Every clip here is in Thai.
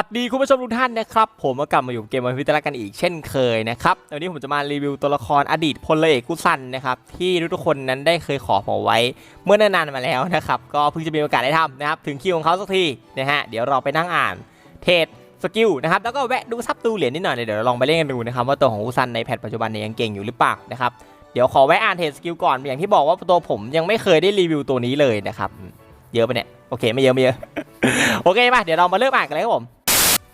วัสดีคุณผู้ชมทุกท่านนะครับผมก็กลับมาอยู่เกมวันพิตรกันอีกเช่นเคยนะครับวันนี้ผมจะมารีวิวตัวละครอดีตพลเอกกุสันนะครับที่ทุกคนนั้นได้เคยขอผมไว้เมื่อนานๆมาแล้วนะครับก็เพิ่งจะมีโอกาสได้ทำนะครับถึงคิวของเขาสักทีนะฮะเดี๋ยวเราไปนั่งอ่านเทรดสกิลนะครับแล้วก็แวะดูซับดูเหรียญนิดหน่อยเดี๋ยวเราลองไปเล่นกันดูนะครับว่าตัวของกุสันในแพทปัจจุบันเนี่ยยังเก่งอยู่หรือเปล่านะครับเดี๋ยวขอแวะอ่านเทรดสกิลก่อนอย่างที่บอกว่าตัวผมยังไม่เคยได้รีวิวตัวนี้เลยนะครับเยอะไปเนี่ยโอเคไม่เยอะไม่เยอะโอเคป่ะเดี๋ยวเรามาเริ่มอ่านกันเลยครับผม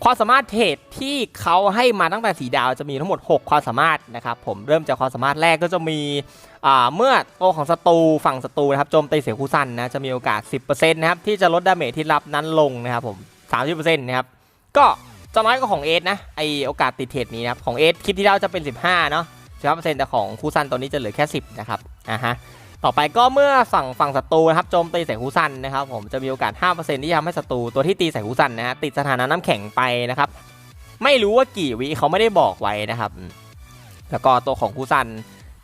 ความสามารถเทรดที่เขาให้มาตั้งแต่สีดาวจะมีทั้งหมด 6 ความสามารถนะครับผมเริ่มจากความสามารถแรกก็จะมีเมื่อตัวของศัตรูฝั่งศัตรูนะครับโจมตีเสียคู่สั้นนะจะมีโอกาส 10%นะครับที่จะลดดาเมจที่รับนั้นลงนะครับผม30%นะครับก็จะน้อยกว่าของเอสนะไอโอกาสติดเทรดนี้นะครับของเอสคลิปที่แล้วจะเป็น 15เนาะ15%แต่ของคู่สั้นตัวนี้จะเหลือแค่ 10 นะครับอ่าฮะ ต่อไปก็เมื่อฝั่งฝั่งศัตรูนะครับโจมตีใส่ฮูซันนะครับผมจะมีโอกาส 5%ที่จะทำให้ศัตรูตัวที่ตีใส่ฮูซันนะฮะติดสถานะน้ำแข็งไปนะครับ ไม่รู้ว่ากี่วิเขาไม่ได้บอกไว้นะครับ แล้วก็ตัวของฮูซัน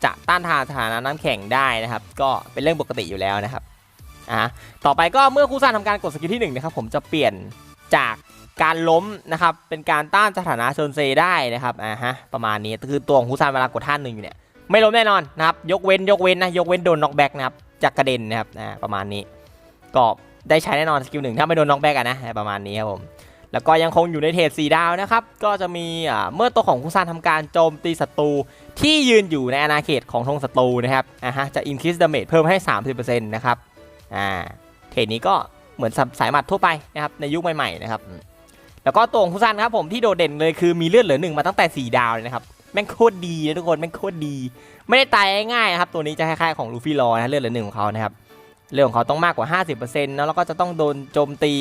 จะต้านทานสถานะน้ำแข็งได้นะครับ ก็เป็นเรื่องปกติอยู่แล้วนะครับอ่าต่อไปก็เมื่อคูซันทำการกดสกิลที่หนึ่งนะครับผมจะเปลี่ยนจากการล้มนะครับเป็นการต้านสถานะเชิญเซได้นะครับอ่าฮะประมาณนี้คือตัวของคูซันเวลากดท่าหนึ่งอยู่เนี่ย ไม่ล้มแน่นอนนะครับ ยกเว้นยกเว้นนะ ยกเว้นโดนน็อกแบ็กนะครับจากกระเด็นนะครับอ่าประมาณนี้ก็ได้ใช้แน่นอนสกิลหนึ่งถ้าไม่โดนน็อกแบ็กอะนะประมาณนี้ครับผมแล้วก็ยังคงอยู่ในเทรดสีดาวนะครับ ก็จะมีอ่าเมื่อตัวของคุซานทำการโจมตีศัตรูที่ยืนอยู่ในอาณาเขตของธงศัตรูนะครับอ่าฮะจะ increase damage เพิ่มให้ 30%นะครับอ่าเทรดนี้ก็เหมือนสายหมัดทั่วไปนะครับในยุคใหม่ๆนะครับแล้วก็ตัวของคุซานครับผมที่โดดเด่นเลยคือมีเลือดเหลือหนึ่งมาตั้งแต่ 4 ดาวเลยนะครับ แม่งโคตรดีนะทุกคนแม่งโคตรดี ไม่ได้ตายง่ายๆนะครับตัวนี้จะคล้ายๆของลูฟี่รอนะเลือดเหลือหนึ่งของเขานะครับเรื่องของเขาต้องมากกว่า 50%นะแล้วก็จะต้องโดนโจมตี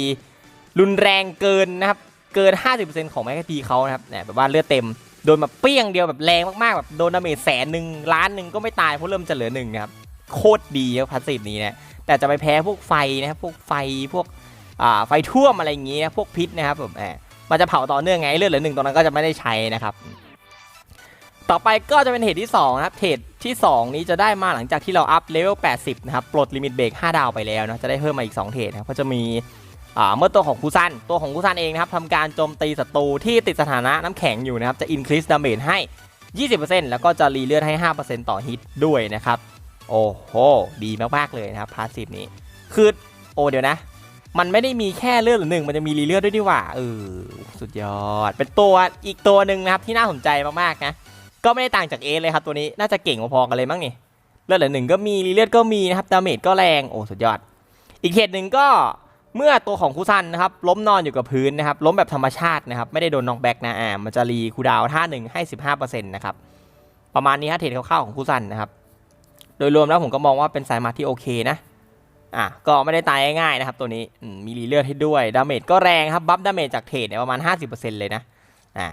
รุนแรงเกินนะครับเกิน 50%ของแม็กพีเขานะครับเนี่ยแบบว่าเลือดเต็มโดนแบบเปี้ยงเดียวแบบแรงมากๆแบบโดนดาเมจแสนหนึ่งล้านหนึ่งก็ไม่ตายเพราะเริ่มจะเหลือหนึ่งนะครับโคตรดีครับพาสซีฟนี้นะแต่จะไปแพ้พวกไฟนะครับพวกไฟพวกอ่าไฟท่วมอะไรอย่างเงี้ยพวกพิษนะครับผมแอบมันจะเผาต่อเนื่องไงเลือดเหลือหนึ่งตรงนั้นก็จะไม่ได้ใช้นะครับ ต่อไปก็จะเป็นเหตุที่2นะครับเหตุที่ 2 นี้จะได้มาหลังจากที่เราอัพเลเวล 80 นะครับ ปลดลิมิตเบรก5ดาวไปแล้วนะจะได้เพิ่มมาอีก 2 เทรดนะก็จะมีอ่าเมื่อตัวของคูซันตัวของคูซันเองนะครับทำการโจมตีศัตรูที่ติดสถานะน้ำแข็งอยู่นะครับ จะ increase damage ให้ 20%แล้วก็จะรีเลือดให้ 5%ต่อฮิตด้วยนะครับ โอ้โห ดีมากๆเลยนะครับพาสซีฟนี้ คือโอ้เดี๋ยวนะ มันไม่ได้มีแค่เลือดหรือหนึ่งมันจะมีรีเลือดด้วยดีว่าเออสุดยอด เป็นตัวอีกตัวหนึ่งนะครับที่น่าสนใจมากๆนะ ก็ไม่ได้ต่างจากเอเลยครับตัวนี้น่าจะเก่งพอๆกันเลยมั้งนี่เลือดเหลือหนึ่งก็มีรีเลือดก็มีนะครับดาเมจก็แรงโอ้สุดยอด อีกเหตุหนึ่งก็เมื่อตัวของคูซันนะครับล้มนอนอยู่กับพื้นนะครับล้มแบบธรรมชาตินะครับไม่ได้โดนน็อกแบ็กนะอ่ามันจะรีคูดาวท่าหนึ่งให้15%นะครับประมาณนี้ฮะเทรดคร่าวๆของคูซันนะครับโดยรวมแล้วผมก็มองว่าเป็นสายมาที่โอเคนะอะก็ไม่ได้ตายง่ายๆนะครับตัวนี้มีรีเลือดให้ด้วยดาเมจก็แรงครับบัฟดาเมจจากเทรดเนี่ยประมาณ 50%เลยนะอ่า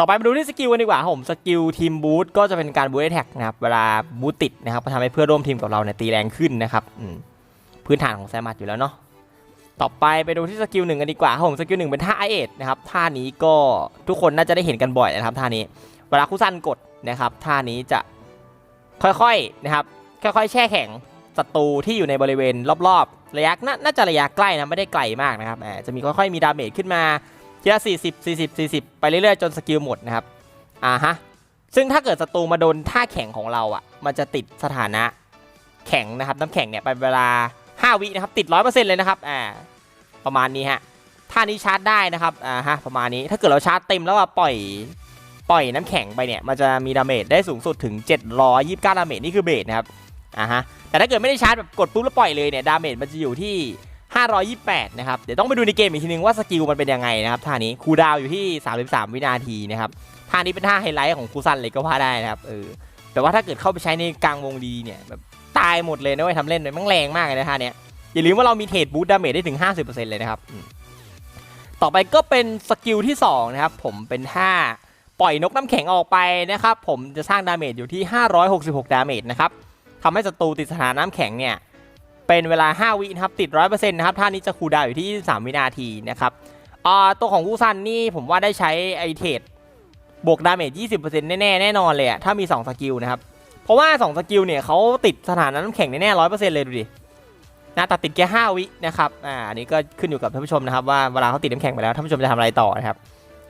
ต่อไปมาดูที่สกิลกันดีกว่าครับผมสกิลทีมบูทก็จะเป็นการบูทแท็กนะครับเวลาบูทติดนะครับก็ทำให้เพื่อนร่วมทีมกับเราเนี่ยตีแรงขึ้นนะครับพื้นฐานของแซมัดอยู่แล้วเนาะต่อไปไปดูที่สกิลหนึ่งกันดีกว่าครับผมสกิลหนึ่งเป็นท่าไอเอทนะครับท่านี้ก็ทุกคนน่าจะได้เห็นกันบ่อยนะครับท่านี้ เวลาคู่สั้นกดนะครับท่านี้จะค่อยๆนะครับค่อยๆ แช่แข็งศัตรูที่อยู่ในบริเวณรอบๆ ระยะน,น่าจะระยะใกล้นะไม่ได้ไกลมากนะครับจะมีค่อยๆมีดาเมจขึ้นมา ทีละ40 40 40 ไปเรื่อยๆ จนสกิลหมดนะครับ อ่าฮะ ซึ่งถ้าเกิดศัตรูมาโดนท่าแข็งของเราอะ มันจะติดสถานะแข็งนะครับ น้ำแข็งเนี่ยไปเวลา 5 วินะครับ ติด 100%เลยนะครับ อ่า ประมาณนี้ฮะ ท่านี้ชาร์จได้นะครับ อ่าฮะ ประมาณนี้ ถ้าเกิดเราชาร์จเต็มแล้วว่าปล่อย ปล่อยน้ำแข็งไปเนี่ย มันจะมีดาเมจได้สูงสุดถึง 729 ดาเมจนี่คือเบสนะครับ อ่าฮะ แต่ถ้าเกิดไม่ได้ชาร์จแบบกดปุ๊บแล้วปล่อยเลยเนี่ย ดาเมจมันจะอยู่ที่ 528 นะครับ เดี๋ยวต้องไปดูในเกมอีกทีนึงว่าสกิลมันเป็นยังไงนะครับท่านี้คูดาวอยู่ที่ 33 วินาทีนะครับท่านี้เป็นท่าไฮไลท์ของคูซันเลยก็ว่าได้นะครับเออแต่ว่าถ้าเกิดเข้าไปใช้ในกลางวงดีเนี่ยแบบตายหมดเลยนะเว้ยทำเล่นเลยมันแรงมากเลยนะท่านี้อย่าลืมว่าเรามีเทรดบูทดาเมจได้ถึง 50%เลยนะครับต่อไปก็เป็นสกิลที่2นะครับผมเป็นท่าปล่อยนกน้ำแข็งออกไปนะครับผมจะสร้างดาเมจอยู่ที่ 566 ดาเมจนะครับทำให้ศัตรูติดสถานะน้ำแข็งเนี่ย เป็นเวลา 5 วินะครับติด 100%นะครับท่านี้จะคูดาวอยู่ที่ 23 วินาทีนะครับตัวของกูซันนี่ผมว่าได้ใช้ไอเทดบวกดาเมจ 20%แน่ๆแน่นอนเลยอะถ้ามี 2 สกิลนะครับ เพราะว่า 2 สกิลเนี่ยเขาติดสถานะน้ำแข็งแน่ๆ100%เลยดูดินะตัดติดแค่5วินะครับอ่าอันนี้ก็ขึ้นอยู่กับท่านผู้ชมนะครับว่าเวลาเขาติดน้ำแข็งไปแล้วท่านผู้ชมจะทำอะไรต่อนะครับ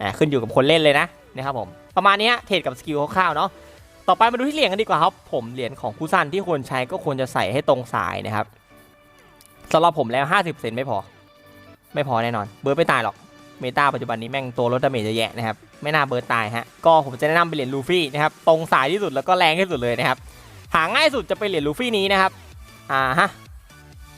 อ่าขึ้นอยู่กับคนเล่นเลยนะนะครับผมประมาณนี้เทรดกับสกิลคร่าวๆเนาะต่อไปมาดูที่เหรียญกันดีกว่าครับผมเหรียญของคูซันที่ควรใช้ก็ควรจะใส่ให้ตรงสายนะครับ สำหรับผมแล้ว 50%ไม่พอ ไม่พอแน่นอน เบิร์ดไม่ตายหรอก เมตาปัจจุบันนี้แม่งตัวลดดาเมจเยอะแยะนะครับ ไม่น่าเบิร์ดตายฮะ ก็ผมจะแนะนำเป็นเหรียญลูฟี่นะครับ ตรงสายที่สุดแล้วก็แรงที่สุดเลยนะครับ หาง่ายสุดจะเป็นเหรียญลูฟี่นี้นะครับ อ่าฮะ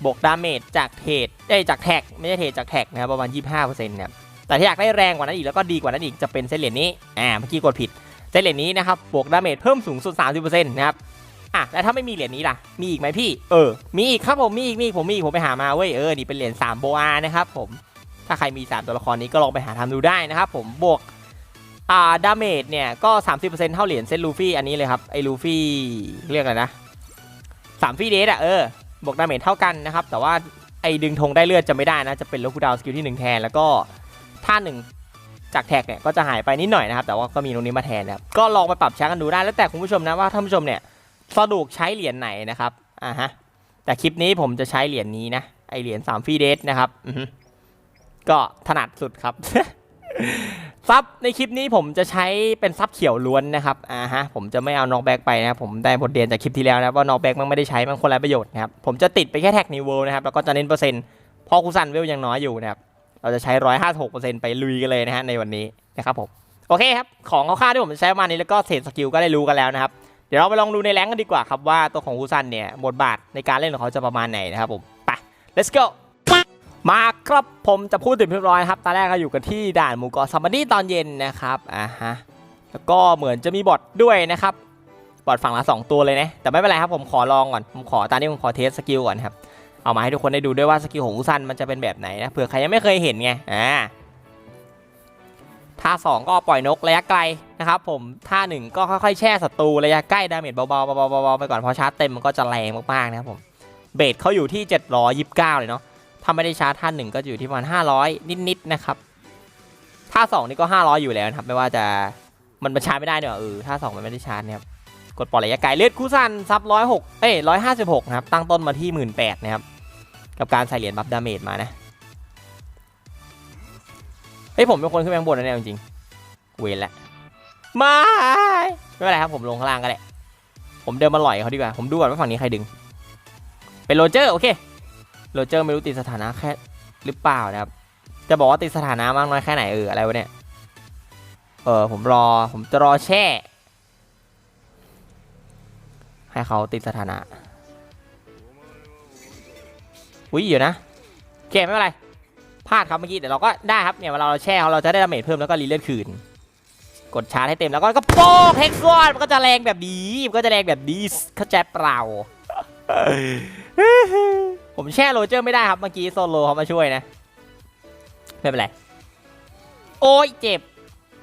บวกดาเมจจากเทรดได้จากแท็ก ไม่ใช่เทรดจากแท็กนะครับประมาณ 25%นะครับ แต่ถ้าอยากได้แรงกว่านั้นอีกแล้วก็ดีกว่านั้นอีกจะเป็นเส้นเหรียญนี้ อ่า เมื่อกี้กดผิด เส้นเหรียญนี้นะครับ บวกดาเมจเพิ่มสูงสุด 30%นะครับ อะแล้วถ้าไม่มีเหรียญนี้ล่ะ มีอีกไหมพี่เออมีอีกครับผมมีอีกมีอีกผมมีอีกผมไปหามาเว้ยเออนี่เป็นเหรียญ3โบอานะครับผมถ้าใครมี 3 ตัวละครนี้ก็ลองไปหาทำดูได้นะครับผมบวกอ่าดาเมจเนี่ยก็ 30%เท่าเหรียญเส้นลูฟี่อันนี้เลยครับไอ้ลูฟี่เรียกอะไรนะสามฟี่เดทอะเออบวกดาเมจเท่ากันนะครับแต่ว่าไอ้ดึงธงได้เลือดจะไม่ได้นะจะเป็นลคูดาวสกิลที่ 1 แทนแล้วก็ท่าหนึ่งจากแท็กเนี่ยก็จะหายไปนิดหน่อยนะครับแต่ว่าก็มีตรงนี้มาแทนนะครับก็ลองไปปรับใช้กันดูได้แล้วแต่คุณผู้ชมนะว่าท่านผู้ชมเนี่ย สะดวกใช้เหรียญไหนนะครับอ่าฮะแต่คลิปนี้ผมจะใช้เหรียญนี้นะไอเหรียญ3ฟีเดสนะครับก็ถนัดสุดครับซับในคลิปนี้ผมจะใช้เป็นซับเขียวล้วนนะครับอ่าฮะผมจะไม่เอานอกแบ็กไปนะครับผมได้บทเรียนจากคลิปที่แล้วนะว่านอกแบ็กมันไม่ได้ใช้มันคนละประโยชน์นะครับผมจะติดไปแค่แท็กนิวเวลนะครับแล้วก็จะเน้นเปอร์เซ็นต์เพอคูซันเวลยังน้อยอยู่นะครับเราจะใช้ร้อยห้าหกเปอร์เซ็นต์ไปลุยกันเลยนะฮะในวันนี้นะครับผมโอเคครับของคร่าวๆที่ผมจะใช้มานี้แล้วก็เศษสกิลก็ได้รู้กันแล้วนะครับ เดี๋ยวเราไปลองดูในแรงกันดีกว่าครับว่าตัวของคูซันเนี่ยบทบาทในการเล่นของเขาจะประมาณไหนนะครับผมไป let's go มาครับผมจะพูดถึงเรียบร้อยครับตอนแรกก็อยู่กันที่ด่านหมู่เกาะซัมบันดี้ตอนเย็นนะครับอ่าฮะแล้วก็เหมือนจะมีบอทด้วยนะครับบอทฝั่งละ 2 ตัวเลยนะแต่ไม่เป็นไรครับผมขอลองก่อนผมขอตอนนี้ผมขอเทสสกิลก่อนครับเอามาให้ทุกคนได้ดูด้วยว่าสกิลของอุซันมันจะเป็นแบบไหนนะเผื่อใครยังไม่เคยเห็นไงอ่า ท่า 2 ก็ปล่อยนกระยะไกลนะครับผมท่า 1 ก็ค่อยๆ แช่ศัตรูระยะใกล้ดาเมจเบาๆเบาๆไปก่อนพอชาร์จเต็มมันก็จะแรงมากๆนะครับผมเบสเขาอยู่ที่ 729 เลยเนาะถ้าไม่ได้ชาร์จท่าหนึ่งก็อยู่ที่ประมาณ 500 นิดๆนะครับท่าสองนี่ก็ 500 อยู่แล้วนะครับไม่ว่าจะมันมันชาร์จไม่ได้เนี่ยเออท่าสองมันไม่ได้ชาร์จนะครับกดปล่อยระยะไกลเลือดคู่สั้นซับร้อยหกเอ้ยร้อยห้าสิบหกนะครับตั้งต้นมาที่หมื่นแปดนะครับกับการใส่เหรียญบัฟดาเมจมานะ ฮ้ยผมเป็นคนขึ้นไปข้างบนนะเนี่ยจริงๆเวรละไม่ไม่เป็นไรครับผมลงข้างล่างก็ได้ผมเดินมาหล่อยเขาดีกว่าผมดูก่อนว่าฝั่งนี้ใครดึง เป็นโรเจอร์โอเคโรเจอร์ไม่รู้ติดสถานะแค่หรือเปล่านะครับ จะบอกว่าติดสถานะมากน้อยแค่ไหนเอออะไรวะเนี่ยเออผมรอผมจะรอแช่ ให้เขาติดสถานะอุ้ยเดี๋ยวนะโอเคไม่เป็นไร พลาดครับเมื่อกี้เดี๋ยวเราก็ได้ครับเนี่ยเวลาเราแช่เราจะได้ดาเมจเพิ่มแล้วก็รีเลือดคืน กดชาร์จให้เต็มแล้วก็ก็โป๊กเฮกซ์วอนมันก็จะแรงแบบนี้มันก็จะแรงแบบนี้เข้าใจเปล่าผมแช่โรเจอร์ไม่ได้ครับเมื่อกี้โซโลเขามาช่วยนะไม่เป็นไรโอ้ยเจ็บ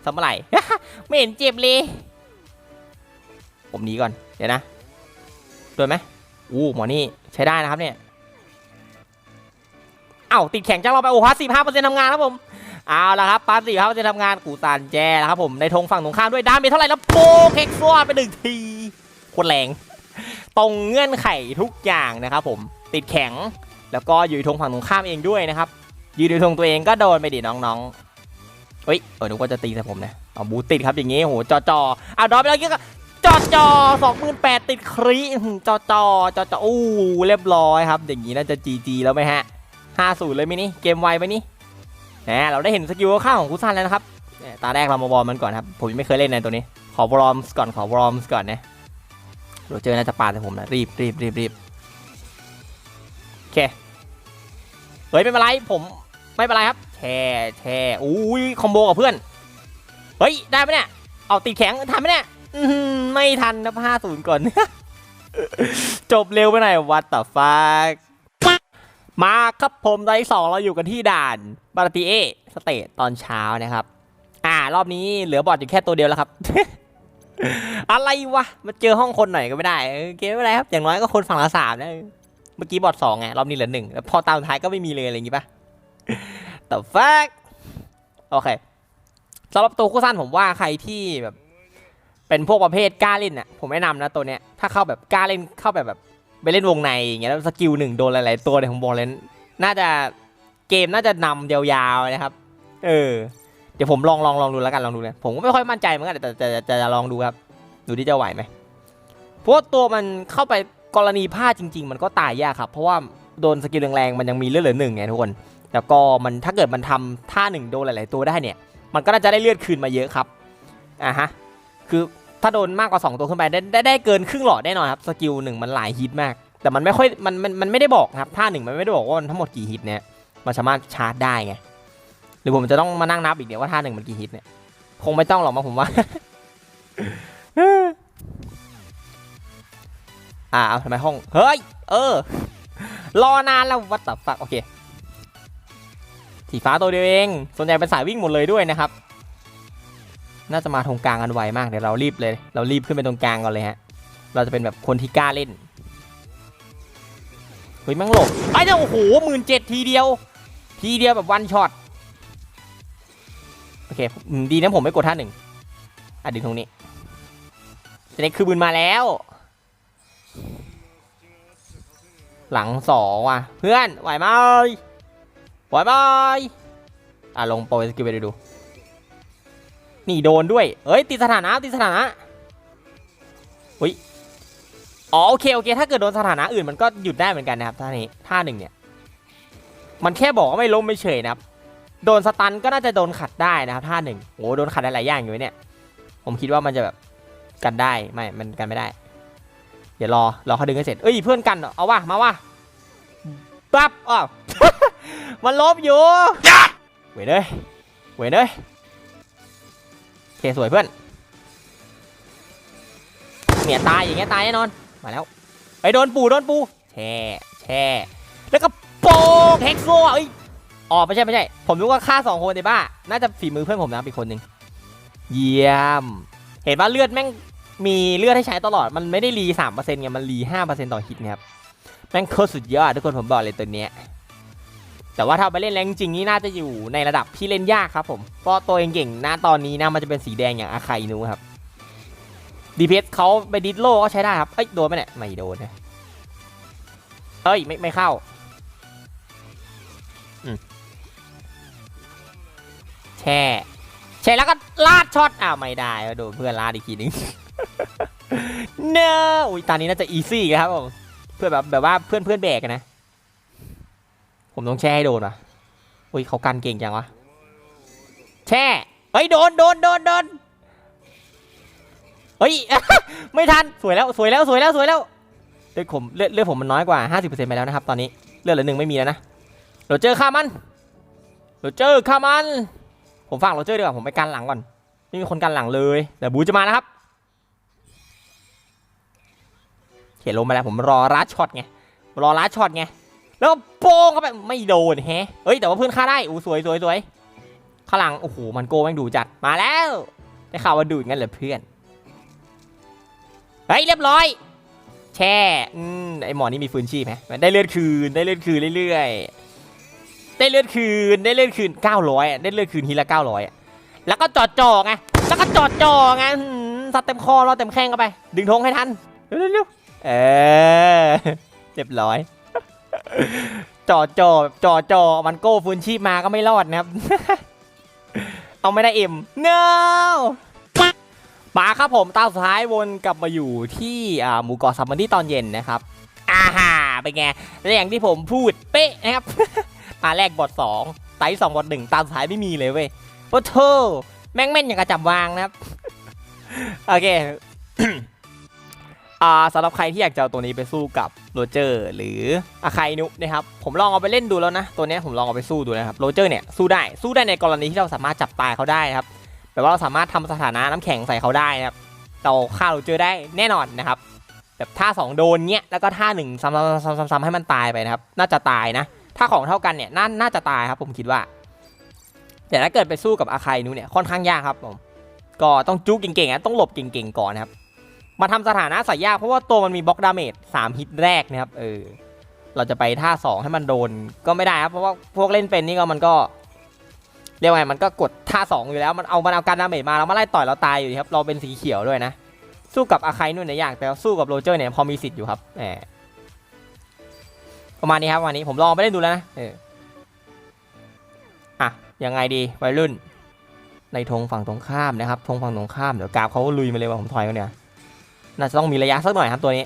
สมัยไม่เห็นเจ็บเลย ผมหนีก่อนเดี๋ยวนะโดนไหมอู้หมอนี่ใช้ได้นะครับเนี่ย เอ้าติดแข็งจังเราไปโอ้พาสิบห้าเปอร์เซ็นต์ทำงานครับผมเอาละครับพาสิบห้าเปอร์เซ็นต์ทำงานกูตานแจแล้วครับผมในธงฝั่งตรงข้ามด้วยดาเมจเท่าไหร่แล้วโป๊กเฮกซ์วอนไปหนึ่งทีคตรแรงตรงเงื่อนไขทุกอย่างนะครับผมติดแข็งแล้วก็อยู่ธงฝั่งตรงข้ามเองด้วยนะครับยืนอยู่ธงตัวเองก็โดนไปดิน้องๆเฮ้ยเออนึกว่าจะตีใส่ผมนะเอาบูติดครับอย่างงี้โหจอจออะดอไปแล้วกี้ก็จอจอสองหมื่นแปดติดครีจอจอจอจออู้เรียบร้อยครับ อย่างงี้น่าจะจีจีแล้วไหมฮะ ห้าศูนย์เลยไหมนี่เกมไวไหมนี่แหมเราได้เห็นสกิลข้างของคุซันแล้วนะครับตาแรกเรามาบอลมันก่อนครับ ผมยังไม่เคยเล่นในตัวนี้ ขอบอมก่อนขอบอมก่อนนะโรเจอร์น่าจะปาใส่ผมนะรีบรีบรีบรีบโอเคเฮ้ยไม่เป็นไรผมไม่เป็นไรครับแช่แช่อุ้ยคอมโบกับเพื่อนเฮ้ยได้ไหมเนี่ยเอาตีแข็งทันไหมเนี่ยไม่ทันนะห้าศูนย์ก่อน จบเร็วไปหน่อยวัดต่อฟ้า มาครับผมตอนที่สองเราอยู่กันที่ด่านบาราติเอสเตทตอนเช้านะครับ อ่ารอบนี้เหลือบอดอยู่แค่ตัวเดียวแล้วครับ อะไรวะมาเจอห้องคนหน่อยก็ไม่ได้เอเกมไม่เป็นไรครับ อย่างน้อยก็คนฝั่งละสามนะเมื่อกี้บอดสองไงรอบนี้เหลือหนึ่งแล้วพอตามสุดท้ายก็ไม่มีเลยอะไรอย่างงี้ปะแต่แฟกโอเคสำหรับตัวคู่สั้นผมว่าใครที่แบบ เป็นพวกประเภทกล้าเล่นน่ะผมแนะนำนะตัวเนี้ยถ้าเข้าแบบกล้าเล่นเข้าแบบแบบ ไปเล่นวงในอย่างเงี้ยแล้วสกิลหนึ่งโดนหลาย ๆ ตัวเนี่ยผมบอกเลยน่าจะเกมน่าจะนำยาวๆนะครับ เออ เดี๋ยวผมลองลองลองดูแล้วกันลองดูเลยผมก็ไม่ค่อยมั่นใจเหมือนกันแต่แต่จะลองดูครับ ดูที่จะไหวไหมเพราะตัวมันเข้าไปกรณีพลาดจริง ๆ มันก็ตายยากครับ เพราะว่าโดนสกิลแรงๆมันยังมีเลือดเหลือหนึ่งไงทุกคน แล้วก็มันถ้าเกิดมันทำท่าหนึ่งโดนหลาย ๆ ตัวได้เนี่ย มันก็น่าจะได้เลือดคืนมาเยอะครับอะฮะคือ ถ้าโดนมากกว่า 2 ตัวขึ้นไปได้ได้ได้เกินครึ่งหลอดแน่นอนครับสกิลหนึ่งมันหลายฮิตมาก แต่มันไม่ค่อยมันมันมันไม่ได้บอกครับท่าหนึ่งมันไม่ได้บอกว่ามันทั้งหมดกี่ฮิตเนี่ยมันสามารถชาร์จได้ไงหรือผมจะต้องมานั่งนับอีกเดี๋ยวว่าท่าหนึ่งมันกี่ฮิตเนี่ยคงไม่ต้องหรอกมั้งผมว่าอ่าเอาทำไมห้องเฮ้ยเออ รอนานแล้ววัดตับฝักโอเคสีฟ้าตัวเดียวเอง ส่วนใหญ่เป็นสายวิ่งหมดเลยด้วยนะครับ น่าจะมาตรงกลางกันไวมากเดี๋ยวเรารีบเลย เรารีบขึ้นไปตรงกลางก่อนเลยฮะ เราจะเป็นแบบคนที่กล้าเล่น เฮ้ยมั่งหลบไอ้เนี่ยโอ้โหหมื่นเจ็ดทีเดียว ทีเดียวแบบวันช็อต โอเคดีนะผมไม่กดท่าหนึ่งอะดึงตรงนี้จเน็กคือบืนมาแล้ว หลังสองว่ะ เพื่อนไหวไหมไหวไหมอะลงโปรสกิลไปดู ดูนี่โดนด้วย เอ้ยติดสถานะติดสถานะอุ้ยอ๋อโอเคโอเค ถ้าเกิดโดนสถานะอื่นมันก็หยุดได้เหมือนกันนะครับท่านี้ท่าหนึ่งเนี่ย มันแค่บอกว่าไม่ล้มไม่เฉยนะครับ โดนสตันก็น่าจะโดนขัดได้นะครับท่าหนึ่งโอ้โดนขัดได้หลายอย่างอยู่เนี่ย ผมคิดว่ามันจะแบบกันได้ไม่ มันกันไม่ได้ เดี๋ยวรอรอเขาดึงให้เสร็จเอ้ยเพื่อนกันเหรอเอาวะมาว่ะปั๊บอ้าวมันลบอยู่เว้ยเลยเว้ยเลยโอ เคสวยเพื่อนเนี่ยตายอย่างเงี้ยตายแน่นอน มาแล้วไอ้ยโดนปูโดนปูแช่แช่แล้วก็โปงเฮกโซอะเอ้ยอ๋อไม่ใช่ไม่ใช่ ผมรู้ว่าฆ่าสองคนในบ้า น่าจะฝีมือเพื่อนผมนะอีกคนหนึ่งเยี่ยม เห็นว่าเลือดแม่งมีเลือดให้ใช้ตลอด มันไม่ได้รีสามเปอร์เซ็นต์ไง มันรีห้าเปอร์เซ็นต์ต่อฮิตนะครับ แม่งโคตรสุดยอดทุกคนผมบอกเลยตัวเนี้ย แต่ว่าถ้าไปเล่นแรงจริงนี่น่าจะอยู่ในระดับที่เล่นยากครับผมเพราะตัวเองเก่งหน้าตอนนี้นะมันจะเป็นสีแดงอย่างอาคาอินุครับดีเพสเขาไปดิสโลก็ใช้ได้ครับเอ้ยโดนไหมเนี่ยไม่โดนนะเอ้ยไม่ไม่เข้าแช่ใช่แล้วก็ลาดช็อตอ้าวไม่ได้โดนเพื่อนลาดอีกทีนึงเนออุ้ยตอนนี้น่าจะอีซี่ครับผมเพื่อแบบแบบว่าเพื่อนเพื่อนแบกนะ ผมต้องแช่ให้โดนว่ะอุ้ยเขากันเก่งจังวะ แช่เฮ้ยโดนโดนโดนโดนเฮ้ยไม่ทันสวยแล้วสวยแล้วสวยแล้วสวยแล้วเลือดผมเลือดเลือดผมมันน้อยกว่า 50%ไปแล้วนะครับตอนนี้เลือดเหลือหนึ่งไม่มีแล้วนะเรเจอร์ฆ่ามันเรเจอร์ฆ่ามัน ผมฟังโรเจอร์ดีกว่าผมไปกันหลังก่อนไม่มีคนกันหลังเลยเดี๋ยวบูจะมานะครับเขียนลงมาแล้วผมรอรัดช็อตไงรอรัดช็อตไง แล้วโป้งเข้าไปไม่โดนแฮะเฮ้ยแต่ว่าเพื่อนฆ่าได้อู้สวยสวยสวยข้างหลังโอ้โหมันโกงแม่งดูจัดมาแล้วได้ข่าวว่าดูดงั้นเหรอเพื่อนเฮ้ยเรียบร้อย แช่อืมไอหมอนี่มีฟืนชีพไหมได้เลือดคืนได้เลือดคืนเรื่อยๆได้เลือดคืนได้เลือดคืน900อะได้เลือดคืนทีละ900อะแล้วก็จอดจ่อไงแล้วก็จอดจ่อไงหืมซัดเต็มคอรอเต็มแข้งเข้าไป ดึงธงให้ทันเร็วๆๆเออเรียบร้อย จอจ่อจอจ่อมันโก้ฟืนชีพมาก็ไม่รอดนะครับ เอาไม่ได้เอ็ม no มาครับผมตาสุดท้ายวนกลับมาอยู่ที่หมู่เกาะซัมมันดี้ตอนเย็นนะครับอ่าฮ่าเป็นไงและอย่างที่ผมพูดเป๊ะนะครับตาแรกบอดสองตาที่สองบอดหนึ่งตาสุดท้ายไม่มีเลยเว้ยโอ้โธ่แม่งแม่นอย่างกระจับวางนะครับ โอเค อ่าสำหรับใครที่อยากจะเอาตัวนี้ไปสู้กับโรเจอร์หรืออาคายนุนะครับผมลองเอาไปเล่นดูแล้วนะ ตัวนี้ผมลองเอาไปสู้ดูนะครับโรเจอร์เนี่ยสู้ได้สู้ได้ในกรณีที่เราสามารถจับตายเขาได้ครับแบบว่าเราสามารถทำสถานะน้ำแข็งใส่เขาได้นะครับเราฆ่าโรเจอร์ได้แน่นอนนะครับแบบท่าสองโดนเงี้ยแล้วก็ท่าหนึ่งซ้ำๆๆๆให้มันตายไปนะครับน่าจะตายนะ ถ้าของเท่ากันเนี่ยน่าน่าจะตายครับผมคิดว่า แต่ถ้าเกิดไปสู้กับอาคายนูเนี่ยค่อนข้างยากครับผมก็ต้องจุกเก่งๆนะต้องหลบเก่งๆก่อนนะครับ มาทำสถานะใส่ยากเพราะว่าตัวมันมีบล็อกดาเมจสามฮิตแรกนะครับเออเราจะไปท่าสองให้มันโดนก็ไม่ได้ครับเพราะว่าพวกเล่นเป็นนี่ก็มันก็เรียกว่าไงมันก็กดท่าสองอยู่แล้วมันเอามันเอาการดาเมจมาแล้วมาไล่ต่อยเราตายอยู่ดีครับเราเป็นสีเขียวด้วยนะ สู้กับอาคายนู่นเนี่ยยากแต่ว่าสู้กับโรเจอร์เนี่ยพอมีสิทธิ์อยู่ครับแหมประมาณนี้ครับประมาณนี้ผมลองไปเล่นดูแล้วนะเอออะยังไงดีวัยรุ่น ในธงฝั่งตรงข้ามนะครับธงฝั่งตรงข้ามเดี๋ยวกราบเขาลุยมาเลยว่าผมถอยเขาเนี่ย น่าจะต้องมีระยะสักหน่อยครับตัวนี้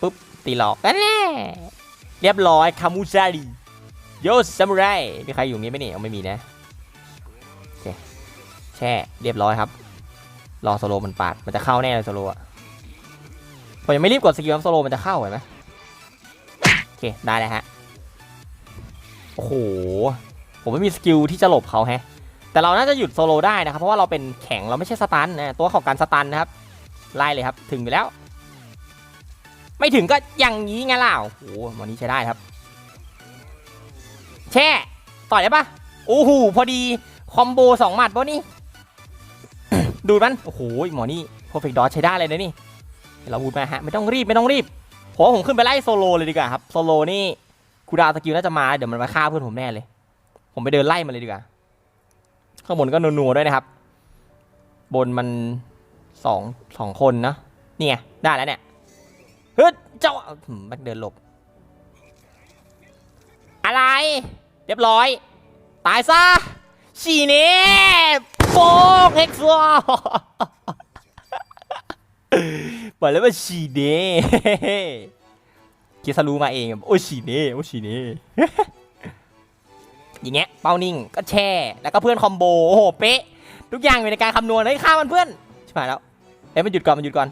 ปุ๊บตีหลอกกันแน่เรียบร้อยคามูซารีโยซามูไรมีใครอยู่นี้ไหมเนี่ยไม่มีนะแช่เรียบร้อยครับ รอโซโลมันปาดมันจะเข้าแน่เลยโซโลอะผมยังไม่รีบกดสกิลครับโซโลมันจะเข้าเห็นไหมโอเคได้แล้วฮะโอ้โหผมไม่มีสกิลที่จะหลบเขาแฮะ แต่เราน่าจะหยุดโซโลได้นะครับ เพราะว่าเราเป็นแข็งเราไม่ใช่สตันนะตัวของการสตันนะครับ ไล่เลยครับ ถึงไปแล้ว ไม่ถึงก็ย่างนี้ไงล่ะโอ้โหวันนี้ใช้ได้ครับ แช่ ต่อยได้ปะโอ้โหพอดีคอมโบสองหมัดปะนี่ ดูมัน โอ้โหหมอนี่เพอร์เฟกต์ดอใช้ได้เลยนะนี่ เราบูดมาฮะ ไม่ต้องรีบไม่ต้องรีบผมผมขึ้นไปไล่โซโลเลยดีกว่าครับ โซโลนี่คูดาวสกิลน่าจะมา เดี๋ยวมันมาฆ่าเพื่อนผมแน่เลย ผมไปเดินไล่มันเลยดีกว่า ข้างบนก็นัวๆด้วยนะครับ บนมันสองสองคนนะนี่ไงได้แล้วเนี่ยเฮ้ยเจ้าหืมมันเดินหลบ อะไร เรียบร้อย ตายซะฉีเน่โฟกเฮกซ์วบอกแล้วว่าฉีเน่คิดซารู้มาเองโอ้ฉีเน่โอ้ฉีเน่ อย่างเงี้ยเป้านิ่งก็แช่แล้วก็เพื่อนคอมโบโอ้โหเป๊ะทุกอย่างอยู่ในการคำนวณเลยฆ่ามันเพื่อนใช่ไหมแล้วเอ้ยมันหยุดก่อนมันหยุดก่อน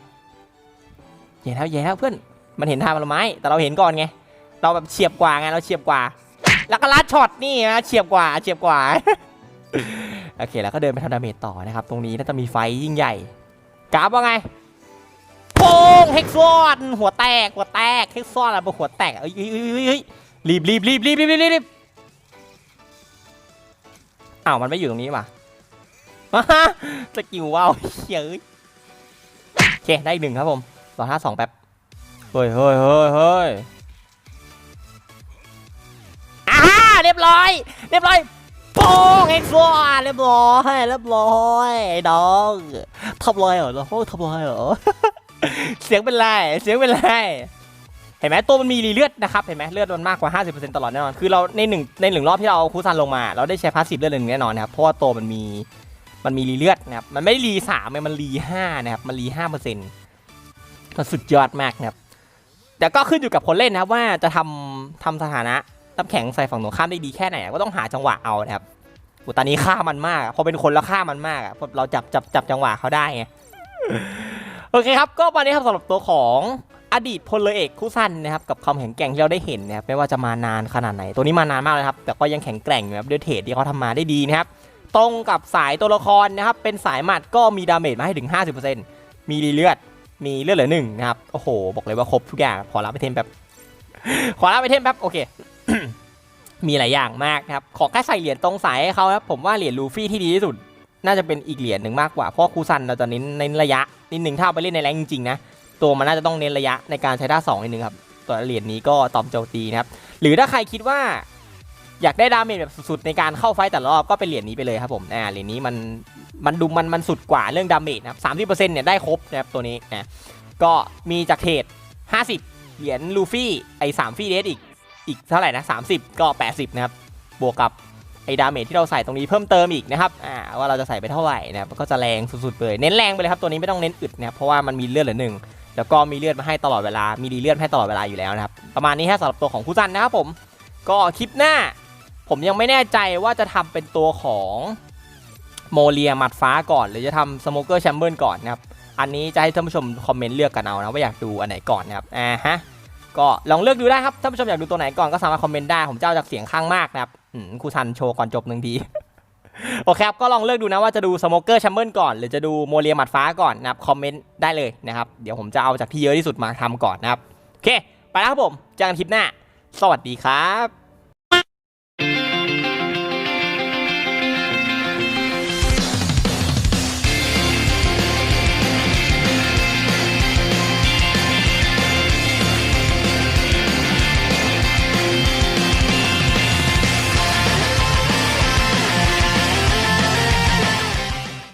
เย่แล้วเย่แล้วเพื่อนมันเห็นทางมันลไม้แต่เราเห็นก่อนไงเราแบบเฉียบกว่าไงเราเฉียบกว่า แล้วก็ลัดช็อตนี่นะเฉียบกว่าเฉียบกว่าโอเคแล้วก็เดินไปทำดาเมจต่อนะครับ ตรงนี้น่าจะมีไฟยิ่งใหญ่กราฟว่าไงโป้งเฮกซอนหัวแตกหัวแตกเฮกซอนอะไรบนหัวแตกเอ้ยเอ้ยเอ้ยเอ้ยเอ้ยรีบรีบรีบรีบรีบรีบรีบ อ้าวมันไม่อยู่ตรงนี้ว่ะสกิลว้าวเฮ้ยโอเคได้อีกหนึ่งครับผมรอท่าสองแป๊บ เฮ้ยเฮ้ยเฮ้ยเฮ้ยอ่าเรียบร้อย เรียบร้อยโป้งเอ็กซ์วอเรียบร้อยเรียบร้อยไอ้น้องทำลายเหรอเราทำลายเหรอ เสียงเป็นไร เสียงเป็นไร เห็นไหมตัวมันมีรีเลือดนะครับเห็นไหมเลือดมันมากกว่า 50%ตลอดแน่นอนคือเราในหนึ่งในหนึ่งรอบที่เราเอาคูซันลงมา เราได้ใช้พาสซีฟเลือดหนึ่งแน่นอนนะครับเพราะว่าตัวมันมีมันมีรีเลือดนะครับมันไม่ได้รีสามมันรีห้านะครับมันรีห้าเปอร์เซ็นต์มันสุดยอดมากนะครับแต่ก็ขึ้นอยู่กับคนเล่นนะครับว่าจะทำทำสถานะน้ำแข็งใส่ฝั่งตรงข้ามได้ดีแค่ไหนก็ต้องหาจังหวะเอานะครับอ้ตอนนี้ฆ่ามันมากพอเป็นคนแล้วฆ่ามันมากพราะเราจับจับจับจังหวะเขาได้ไงโอเคครับก็วันนี้ครับสำหรับตัวของ อดีตพลเรือเอกคู่สั้นนะครับกับความแข็งแกร่งที่เราได้เห็นนะครับไม่ว่าจะมานานขนาดไหน ตัวนี้มานานมากเลยครับแต่ก็ยังแข็งแกร่งนะครับด้วยเทรดที่เขาทำมาได้ดีนะครับตรงกับสายตัวละครนะครับเป็นสายหมัดก็มีดาเมจมาให้ถึง 50%มีรีเลือดมีเลือดเหลือหนึ่งนะครับโอ้โห บอกเลยว่าครบทุกอย่างขอรับไปเทมแบบขอรับไปเทมแบบโอเค มีหลายอย่างมากนะครับขอแค่ใส่เหรียญตรงสายให้เขาครับผมว่าเหรียญลูฟี่ที่ดีที่สุด น่าจะเป็นอีกเหรียญหนึ่งมากกว่าเพราะคูซันเราจะเน้นเน้นระยะนิดหนึ่งถ้าเอาไปเล่นในแรงจริงๆนะ ตัวมันน่าจะต้องเน้นระยะในการใช้ท่าสองนิดนึงครับตัวเหรียญนี้ก็ตอมโจมตีนะครับหรือถ้าใครคิดว่าอยากได้ดาเมจแบบสุดๆในการเข้าไฟแต่ละรอบก็เป็นเหรียญนี้ไปเลยครับผมอ่าเหรียญนี้มันมันดูมันมันสุดกว่าเรื่องดาเมจนะครับสามสิบเปอร์เซ็นต์เนี่ยได้ครบนะครับตัวนี้นะก็มีจากเทรดห้าสิบเหรียญลูฟี่ไอ้สามฟี่เดสอีกอีกเท่าไหร่นะสามสิบก็แปดสิบนะครับบวกกับไอ้ดาเมจที่เราใส่ตรงนี้เพิ่มเติมอีกนะครับอ่าว่าเราจะใส่ไปเท่าไหร่นะครับก็จะแรงสุดๆเลยเน้นแรงไปเลยครับตัวนี้ไม่ต้องเน้นอึดนะครับเพราะว่ามันมีเลือดเหลือหนึ่ง แล้วก็มีเลือดมาให้ตลอดเวลา มีรีเลือดให้ตลอดเวลาอยู่แล้วนะครับ ประมาณนี้ฮะสำหรับตัวของคุซันนะครับผม ก็คลิปหน้า ผมยังไม่แน่ใจว่าจะทำเป็นตัวของโมเลียหมัดฟ้าก่อน หรือจะทำสโมเกอร์แชมเบอร์ก่อนนะครับ อันนี้จะให้ท่านผู้ชมคอมเมนต์เลือกกันเอานะว่าอยากดูอันไหนก่อนนะครับ อ่าฮะ ก็ลองเลือกดูได้ครับ ท่านผู้ชมอยากดูตัวไหนก่อนก็สามารถคอมเมนต์ได้ ผมจะเอาจากเสียงข้างมากนะครับครูซันโชว์ก่อนจบหนึ่งที โอเคครับ ก็ลองเลือกดูนะว่าจะดูสโมเกอร์แชมเบิร์ก่อน หรือจะดูโมเลียหมัดฟ้าก่อนนะครับคอมเมนต์ได้เลยนะครับ เดี๋ยวผมจะเอาจากที่เยอะที่สุดมาทำก่อนนะครับ โอเค ไปแล้วครับผมเจอกันคลิปหน้า สวัสดีครับ